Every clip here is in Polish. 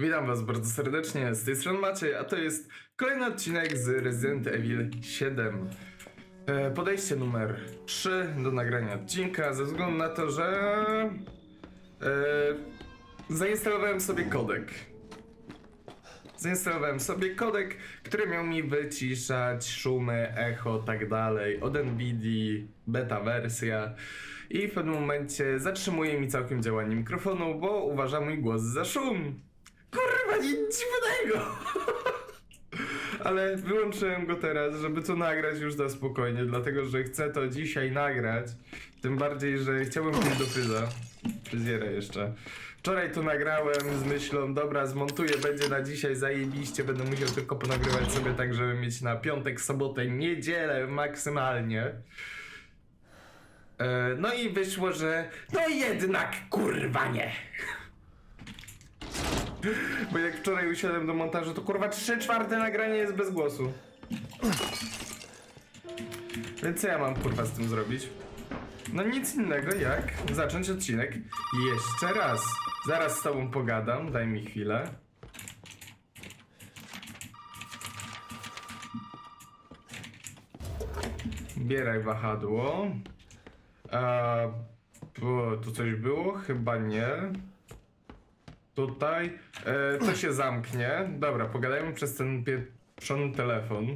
Witam was bardzo serdecznie, z tej strony Maciej, a to jest kolejny odcinek z Resident Evil 7. E, Podejście numer 3 do nagrania odcinka, ze względu na to, że e, zainstalowałem sobie kodek. Zainstalowałem sobie kodek, który miał mi wyciszać szumy, echo, tak dalej, od NVIDII, beta wersja. I w pewnym momencie zatrzymuje mi całkiem działanie mikrofonu, bo uważa mój głos za szum. Kurwa, nic dziwnego! Ale wyłączyłem go teraz, żeby to nagrać już na spokojnie, dlatego że chcę to dzisiaj nagrać. Tym bardziej, że chciałbym pójść do fryza. Fryzjera jeszcze. Wczoraj to nagrałem z myślą, dobra, zmontuję, będzie na dzisiaj zajebiście, będę musiał tylko ponagrywać sobie tak, żeby mieć na piątek, sobotę, niedzielę maksymalnie. E, No i wyszło, że no jednak kurwa nie. Bo jak wczoraj usiadłem do montażu, to kurwa 3 czwarte nagranie jest bez głosu. Więc co ja mam kurwa z tym zrobić? No nic innego jak zacząć odcinek jeszcze raz. Zaraz z tobą pogadam, daj mi chwilę. Bieraj wahadło. A, bo tu coś było? Chyba nie. Tutaj. E, to się zamknie. Dobra, pogadajmy przez ten pieprzony telefon.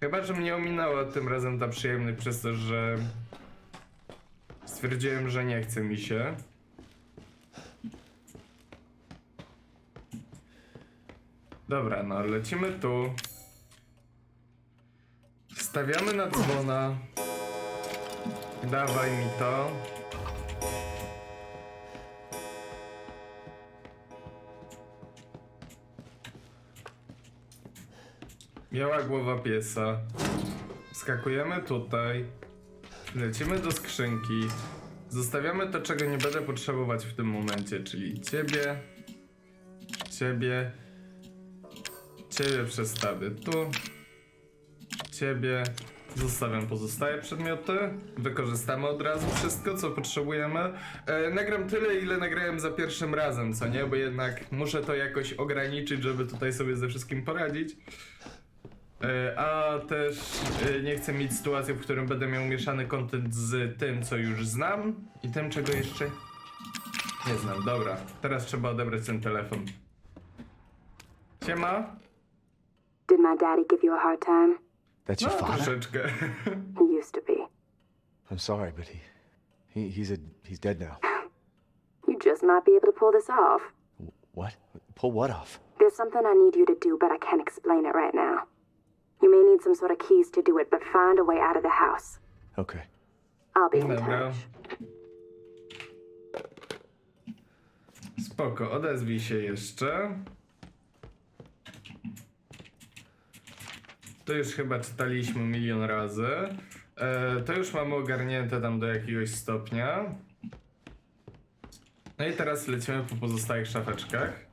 Chyba, że mnie ominęła tym razem ta przyjemność przez to, że stwierdziłem, że nie chce mi się. Dobra, no lecimy tu. Stawiamy na dzwona. Dawaj mi to. Biała głowa piesa. Skakujemy tutaj. Lecimy do skrzynki. Zostawiamy to, czego nie będę potrzebować w tym momencie, czyli ciebie, ciebie, ciebie przestawię tu, ciebie. Zostawiam pozostałe przedmioty. Wykorzystamy od razu wszystko, co potrzebujemy. E, nagram tyle, ile nagrałem za pierwszym razem, co nie? Bo jednak muszę to jakoś ograniczyć, żeby tutaj sobie ze wszystkim poradzić. E, A też e, nie chcę mieć sytuacji, w którym będę miał mieszany content z tym, co już znam i tym, czego jeszcze nie znam. Dobra, teraz trzeba odebrać ten telefon. Siema? Did my daddy give you a hard time? That's No, your father? troszeczkę. He used to be. I'm sorry, but he, he he's a he's dead now. You just might be able to pull this off. What? Pull what off? There's something I need you to do, but I can't explain it right now. You may need some sort of keys to do it, but find a way out of the house. Okay. I'll be in Dobra. touch. Spoko, odezwij się jeszcze. To już chyba czytaliśmy milion razy. E, to już mamy ogarnięte tam do jakiegoś stopnia. No i teraz lecimy po pozostałych szafeczkach.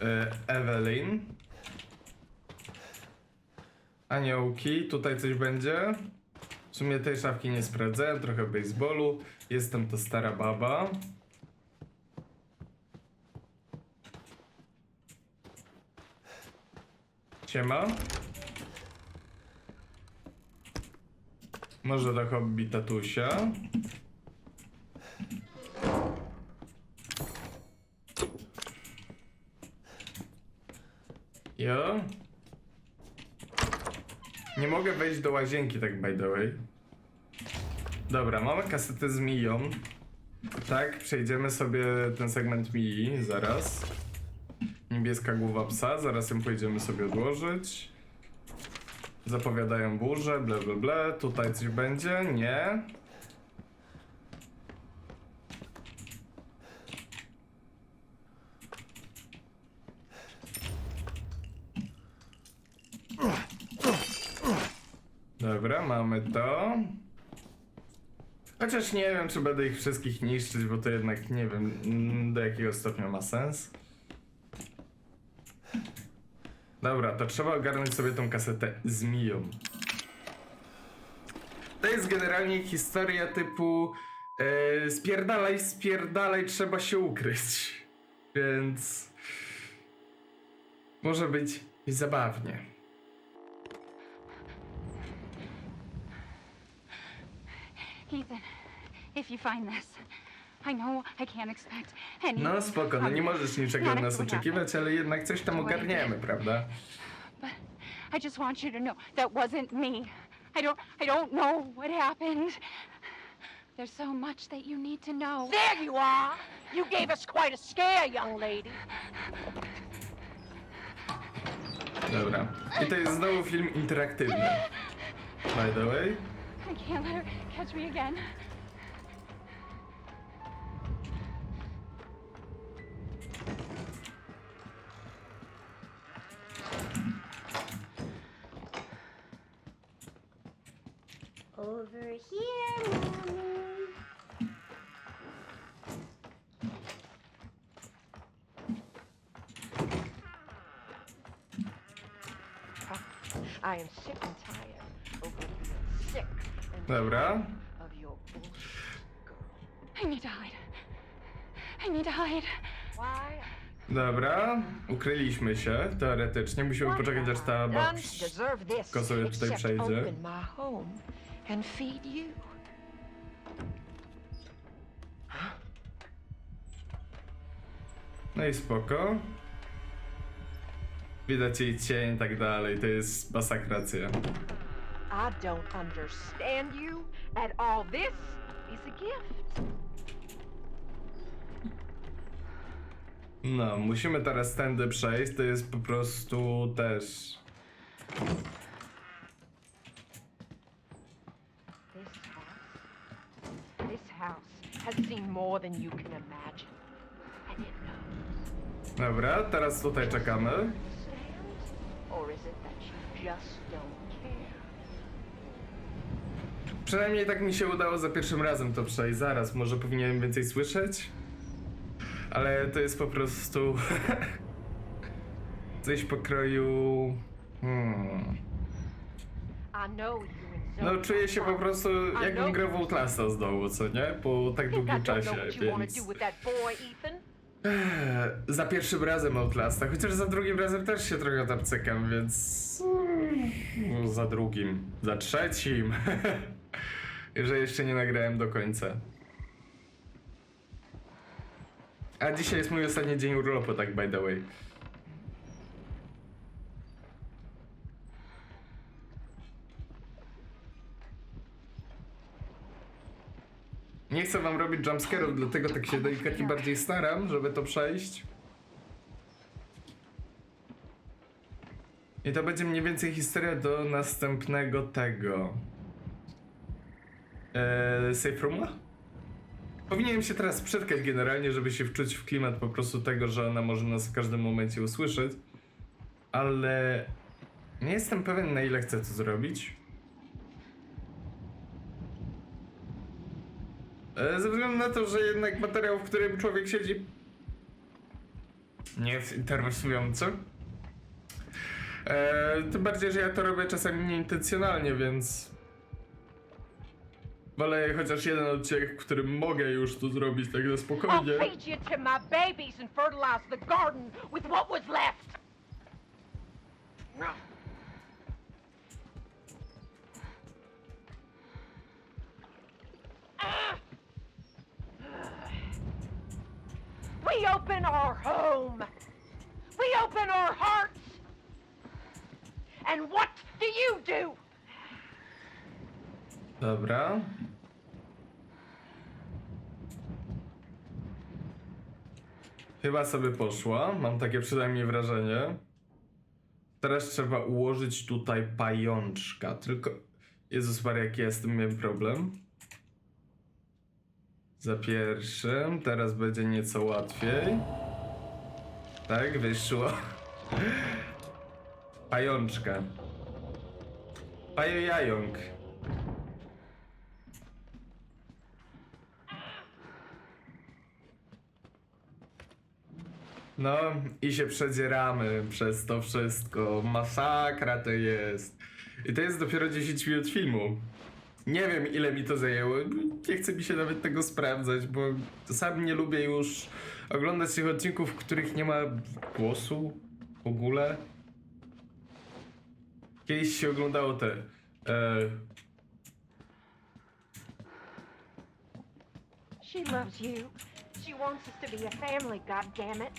E, Evelyn. Aniołki, tutaj coś będzie. W sumie tej szafki nie sprawdzałem, trochę baseballu. Jestem to stara baba. Siema. Może do hobby tatusia. Jo. Nie mogę wejść do łazienki, tak by the way. Dobra, mamy kasetę z Miją. Tak, przejdziemy sobie ten segment Mii zaraz. Niebieska głowa psa, zaraz ją pojedziemy sobie odłożyć. Zapowiadają burzę, ble ble ble. Tutaj coś będzie? Nie. Dobra, mamy to. Chociaż nie wiem, czy będę ich wszystkich niszczyć, bo to jednak nie wiem, do jakiego stopnia ma sens. Dobra, to trzeba ogarnąć sobie tą kasetę z Miją. To jest generalnie historia typu e, spierdalaj, spierdalaj, trzeba się ukryć. Więc może być zabawnie. Ethan, if you find this, I know I can't expect any. No spoko, no nie możesz niczego od nas oczekiwać, ale jednak coś tam ogarniemy, prawda? But I just want you to know that wasn't me. I don't. I don't know what happened. There's so much that you need to know. There you are! You gave us quite a scare, young lady. Dobra. I to jest znowu film interaktywny. By the way. I can't let her catch me again. Over here, Mommy. I am sick and tired of being sick and Dobra. of your bullshit girl. I need to hide. I need to hide. Why? Dobra. Ukryliśmy się, teoretycznie. Musimy poczekać, aż ta this, tylko sobie tutaj przejdzie. And feed you. No i spoko. Widać jej cień i tak dalej, to jest masakracja. I don't understand you at all. This is a gift. No, musimy teraz tędy przejść, to jest po prostu też... This house, this house has seen more than you can imagine. And it knows. Dobra, teraz tutaj czekamy. Understand? Or is it that you just don't care? Przynajmniej tak mi się udało za pierwszym razem to przejść. Zaraz, może powinienem więcej słyszeć? Ale to jest po prostu... Coś pokroju... Hmm... I know you No czuję się po prostu jakbym grał w Outlasta z dołu, co nie? Po tak długim know czasie, więc... Za pierwszym razem Outlasta, chociaż za drugim razem też się trochę tam cykam, więc... mm, Za drugim, za trzecim. Że jeszcze nie nagrałem do końca. A dzisiaj jest mój ostatni dzień urlopu, tak by the way. Nie chcę wam robić jumpscare'ów, dlatego tak się delikatnie bardziej staram, żeby to przejść. I to będzie mniej więcej historia do następnego tego. Eee, safe rooma? Powinienem się teraz przytkać generalnie, żeby się wczuć w klimat po prostu tego, że ona może nas w każdym momencie usłyszeć. Ale nie jestem pewien na ile chcę to zrobić. Ze względu na to, że jednak materiał, w którym człowiek siedzi nie jest interesujący. E, tym bardziej, że ja to robię czasami nieintencjonalnie, więc wolę chociaż jeden odcinek, w którym mogę już to zrobić tak na I'll spokojnie. feed you to my babies and fertilize the garden with what was left. We open our home. We open our hearts. And what do you do? Dobra. Chyba sobie poszła, mam takie przynajmniej wrażenie. Teraz trzeba ułożyć tutaj pajączka, tylko... Jezus Maria, jaki ja z tym miałem problem za pierwszym. Teraz będzie nieco łatwiej. Tak, wyszło. Pajączka. Pajojająk. No i się przedzieramy przez to wszystko. Masakra to jest. I to jest dopiero 10 minut filmu. Nie wiem ile mi to zajęło. Nie chcę mi się nawet tego sprawdzać, bo sam nie lubię już oglądać tych odcinków, w których nie ma głosu w ogóle. Kiedyś się oglądało te. E, She loves you. She wants us to be a family, goddammit.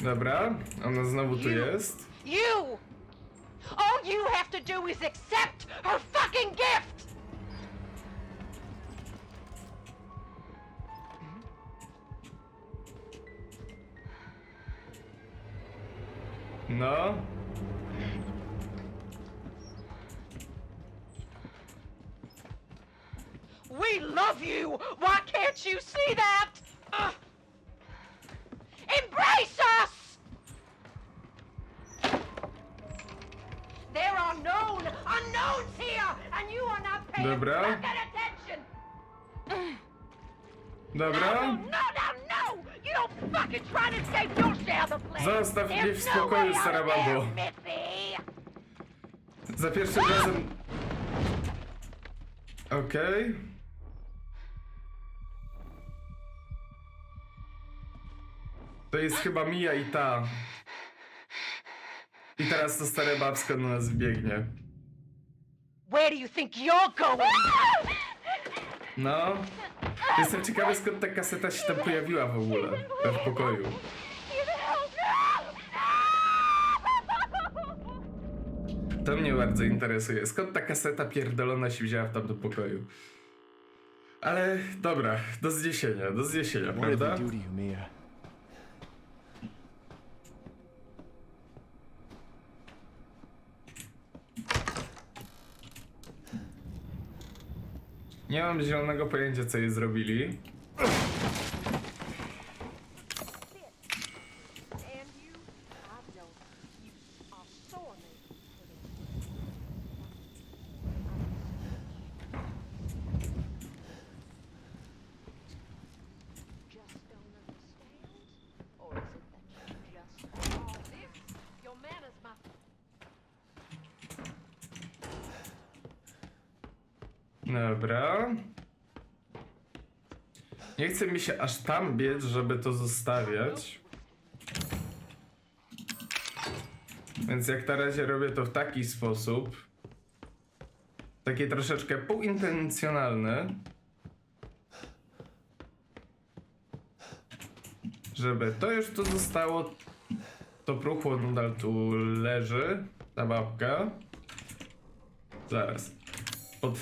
dobra, ona znowu tu jest. You! All you have to do is accept her fucking gift! Zostaw mnie w no spokoju, stara babo. Za pierwszym razem. Okej. To jest chyba Mija i ta. I teraz to stare babska do nas biegnie. Where do you think you're going? No. Jestem ciekawy skąd ta kaseta się tam pojawiła w ogóle. W pokoju. To mnie bardzo interesuje. Skąd ta kaseta pierdolona się wzięła tam do pokoju? Ale dobra, do zniesienia, do zniesienia, prawda? they do to you, Mia? Nie mam zielonego pojęcia, co jej zrobili. And you, I don't. You are sorely Just don't understand? Or is it that you just call this your manners, my Dobra. Nie chce mi się aż tam biec, żeby to zostawiać. Więc jak na razie robię to w taki sposób. Takie troszeczkę półintencjonalne. Żeby to już tu zostało. To pruchło nadal tu leży. Ta babka. Zaraz. Pod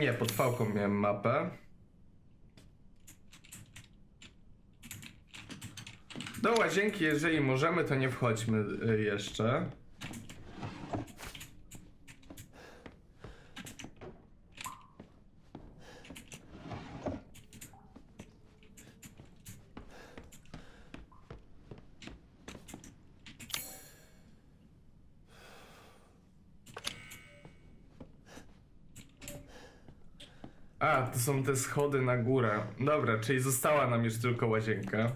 nie, pod fałką miałem mapę. Do łazienki, jeżeli możemy, to nie wchodźmy y, jeszcze. A, to są te schody na górę. Dobra, czyli została nam już tylko łazienka.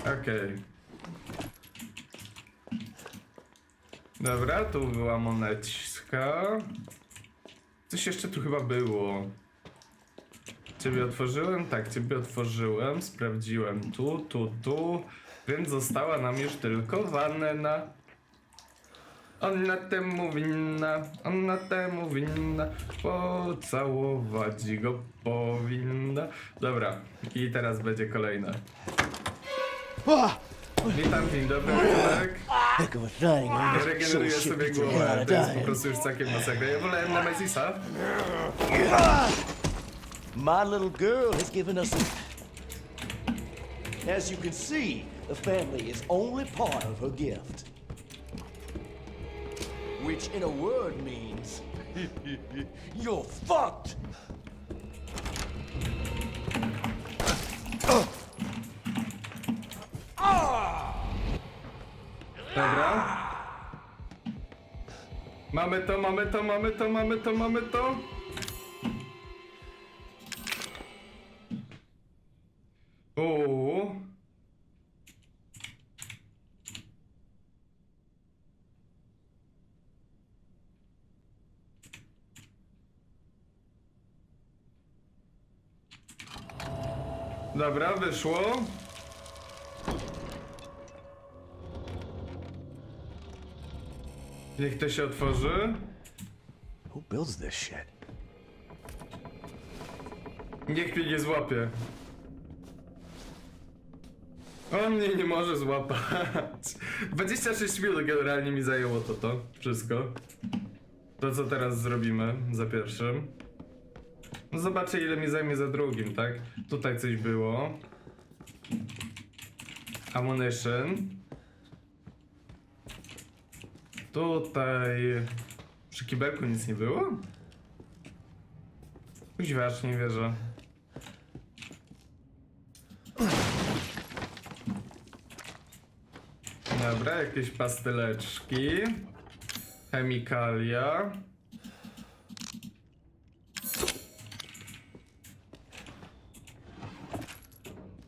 Okej. Dobra, tu była monecka. Coś jeszcze tu chyba było. Ciebie otworzyłem? Tak, ciebie otworzyłem. Sprawdziłem tu, tu, tu. Więc została nam już tylko wanna. Ona temu winna, ona temu winna, pocałować go powinna. Dobra, i teraz będzie kolejne. Ah! Witam, dzień dobry, Marek. Heck of a regeneruję sobie głowę, of to jest po dying. prostu już całkiem masakra. Ja wolałem Nemezisa. My little girl has given us. As you can see, the family is only part of her gift. Which in a word means... you're fucked! Dobra. Mamy to, mamy to, mamy to, mamy to, mamy to. Dobra, wyszło. Niech to się otworzy. Who builds this shit? Niech mnie nie złapie. On mnie nie może złapać. 26 minut generalnie mi zajęło to, to wszystko. To co teraz zrobimy za pierwszym. No zobaczę ile mi zajmie za drugim, tak? Tutaj coś było. Ammunition. Tutaj... Przy kibelku nic nie było? Kuźwa, aż nie wierzę. Dobra, jakieś pastyleczki. Chemikalia.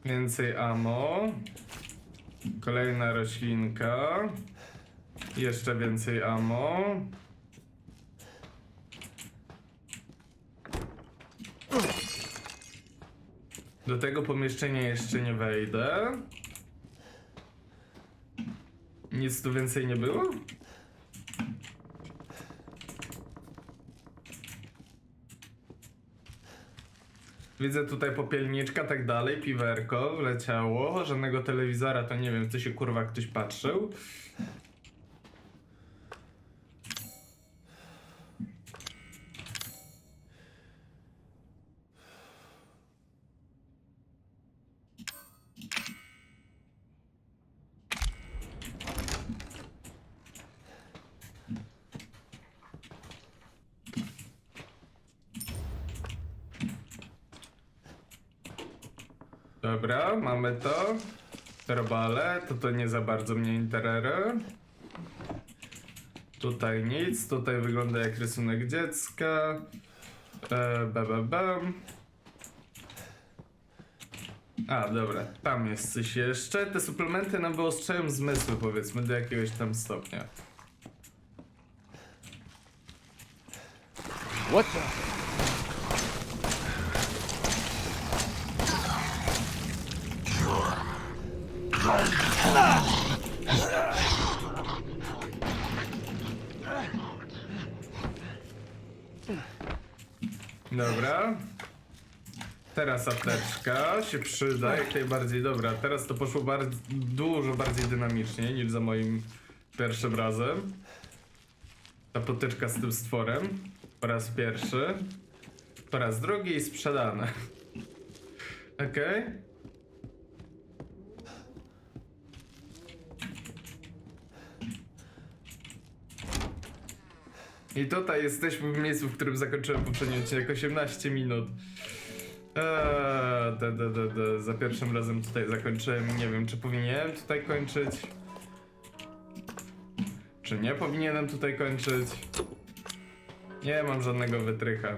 Więcej ammo. Kolejna roślinka. Jeszcze więcej ammo. Do tego pomieszczenia jeszcze nie wejdę. Nic tu więcej nie było? Widzę tutaj popielniczka, tak dalej, piwerko wleciało, żadnego telewizora, to nie wiem, co się kurwa ktoś patrzył. Dobra, mamy to. Robale, to to nie za bardzo mnie interesuje. Tutaj nic, tutaj wygląda jak rysunek dziecka. E. A, dobra, tam jest coś jeszcze. Te suplementy nam wyostrzają zmysły, powiedzmy, do jakiegoś tam stopnia. What the? Dobra. Teraz apteczka się przyda, jak najbardziej. Dobra, teraz to poszło bardzo, dużo bardziej dynamicznie niż za moim pierwszym razem. Ta potyczka z tym stworem. Po raz pierwszy. Po raz drugi i sprzedane. Okej. I tutaj jesteśmy w miejscu, w którym zakończyłem poprzedni odcinek 18 minut. Eee, de, de, de, de. Za pierwszym razem tutaj zakończyłem. Nie wiem, czy powinienem tutaj kończyć. Czy nie powinienem tutaj kończyć? Nie mam żadnego wytrycha.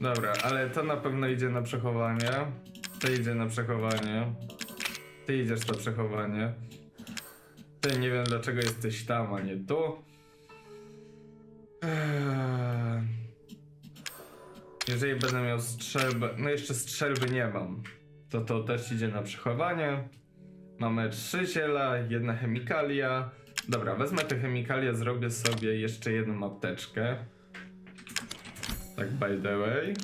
Dobra, ale to na pewno idzie na przechowanie. To idzie na przechowanie. Ty idziesz na przechowanie. Ty nie wiem dlaczego jesteś tam, a nie tu. Eee. Jeżeli będę miał strzelbę, no jeszcze strzelby nie mam, to to też idzie na przechowanie. Mamy trzy ziela, jedna chemikalia. Dobra, wezmę te chemikalia, zrobię sobie jeszcze jedną apteczkę. Tak by the way.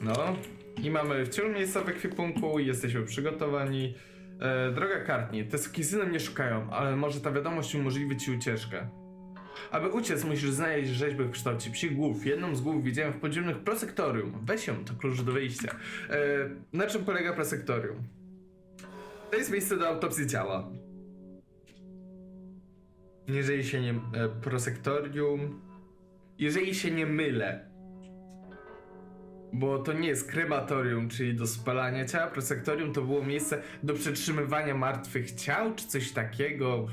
No. I mamy wciąż miejsca w ekwipunku, jesteśmy przygotowani. E, droga Kartni, te sukizyny mnie szukają, ale może ta wiadomość umożliwi ci ucieczkę. Aby uciec, musisz znaleźć rzeźbę w kształcie psich głów. Jedną z głów widziałem w podziemnych prosektorium. Weź ją, to klucz do wyjścia. E, na czym polega prosektorium? To jest miejsce do autopsji ciała. Jeżeli się nie... E, prosektorium... Jeżeli się nie mylę, bo to nie jest krematorium, czyli do spalania ciała. Prosektorium to było miejsce do przetrzymywania martwych ciał, czy coś takiego.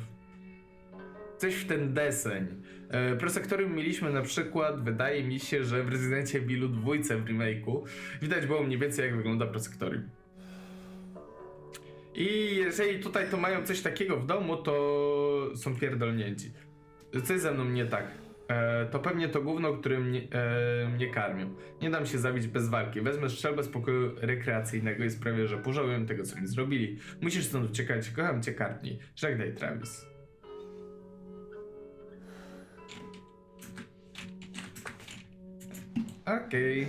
coś w ten deseń. E, Prosektorium mieliśmy na przykład, wydaje mi się, że w Rezydencie Evilu dwójce w remake'u widać było mniej więcej jak wygląda Prosektorium. I jeżeli tutaj to mają coś takiego w domu, to są pierdolnięci. Coś ze mną nie tak. E, to pewnie to gówno, którym mnie, e, mnie karmią. Nie dam się zabić bez walki. Wezmę strzelbę z pokoju rekreacyjnego i sprawię, że pożałuję tego, co mi zrobili. Musisz stąd uciekać. Kocham cię, Kartni. Żegnaj, Travis. Okej.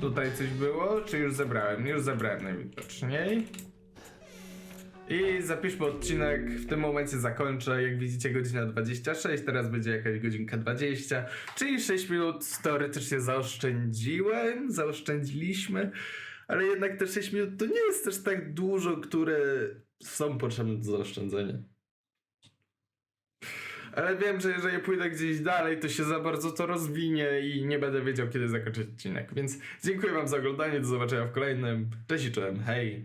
Tutaj coś było? Czy już zebrałem? Już zebrałem najwidoczniej. I zapiszmy odcinek, w tym momencie zakończę, jak widzicie godzina 26, teraz będzie jakaś godzinka 20, czyli 6 minut teoretycznie zaoszczędziłem, zaoszczędziliśmy, ale jednak te 6 minut to nie jest też tak dużo, które są potrzebne do zaoszczędzenia. Ale wiem, że jeżeli pójdę gdzieś dalej, to się za bardzo to rozwinie i nie będę wiedział, kiedy zakończyć odcinek. Więc dziękuję wam za oglądanie, do zobaczenia w kolejnym. Cześć i czołem, hej!